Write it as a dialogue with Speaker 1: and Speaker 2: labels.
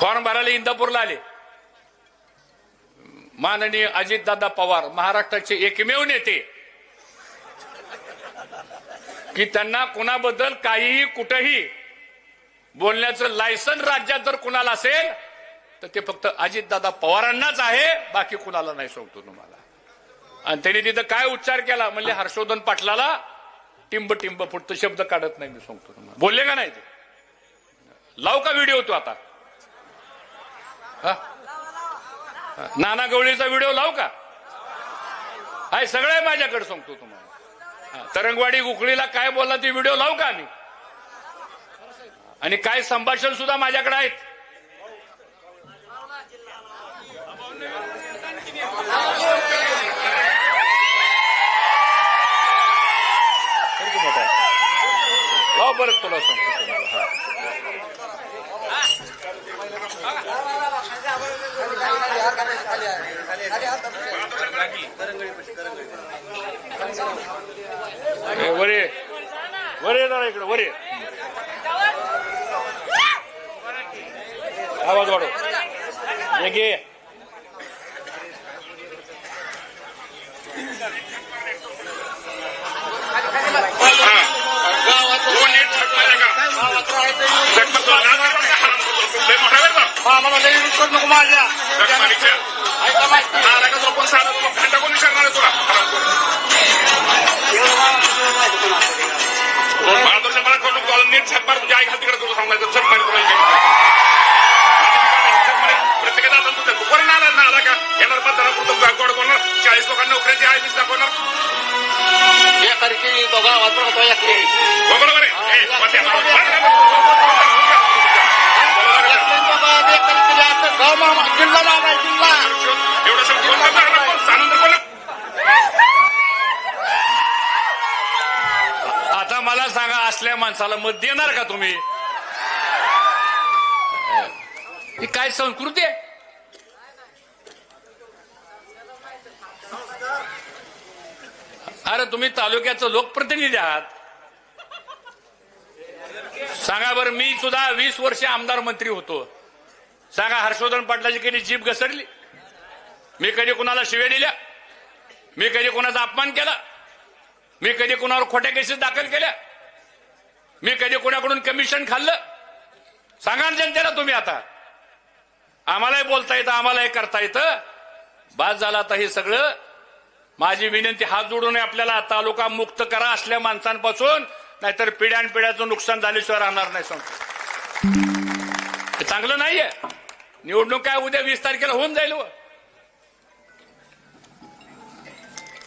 Speaker 1: Form भरायला इंदापूरला आले. माननीय अजितदादा पवार महाराष्ट्राचे एकमेव नेते. की त्यांना कुणाबद्दल काहीही कुठंही बोलण्याचं लायसन राज्यात जर कुणाला असेल तर ते फक्त अजितदादा पवारांनाच आहे बाकी कुणाला नाही सांगतो तुम्हाला. आणि त्यांनी तिथं काय उच्चार केला? म्हणले हर्षवर्धन पाटलाला टिंब टिंब फुटतं. शब्द काढत नाही मी सांगतो तुम्हाला. बोलले का नाही ते? लाव का व्हिडिओ तू आता? नाना गवळीचा व्हिडिओ लाव का? आहे सगळं आहे माझ्याकडे सांगतो तुम्हाला. तरंगवाडी उकळीला काय बोलला ती व्हिडिओ लावू का आम्ही? आणि काय संभाषण सुद्धा माझ्याकडे आहेत? कर बरं तुला सांगतो तुम्हाला हा. ए, वर ये वर ये जरा इकडे वर ये आवाज वाढव ये
Speaker 2: बरं का? झटमारीच्या. नाला का झोपून साधं तुला घंटा कोणी करणार आहे तुला? महादर्शन मला करू नको. नीट तुझ्या आई घाल तिकडे तुला सांगायचं तुला. प्रत्येकाचा आता तुझ्या दुपारी नाला नाला का येणार मतदानापुरतं गोड बोलणार चाळीस लोकांना नोकऱ्याची आहे मीच दाखवणार हो, बरोबर आहे
Speaker 1: आता मला सांगा असल्या माणसाला मत देणार का तुम्ही? ही काय संस्कृती आहे? अरे तुम्ही तालुक्याचं लोकप्रतिनिधी आहात. सांगा बरं मी सुद्धा वीस वर्ष आमदार मंत्री होतो. सांगा हर्षवर्धन पाटलाची कधी जीभ घसरली? मी कधी कुणाला शिव्या दिल्या? मी कधी कुणाचा अपमान केला? मी कधी कुणावर खोट्या केसेस दाखल केल्या? मी कधी कुणाकडून कमिशन खाल्लं? सांगा जनतेला तुम्ही आता. आम्हालाही बोलता येतं आम्हालाही करता येतं. बाद झाला आता हे सगळं. माझी विनंती हात जोडून आपल्याला तालुका मुक्त करा असल्या माणसांपासून. नाहीतर पिढ्यान पिढ्याचं नुकसान झाल्याशिवाय राहणार नाही सांगतो चांगलं नाहीये. निवडणूक काय उद्या वीस तारखेला होऊन जाईल हो.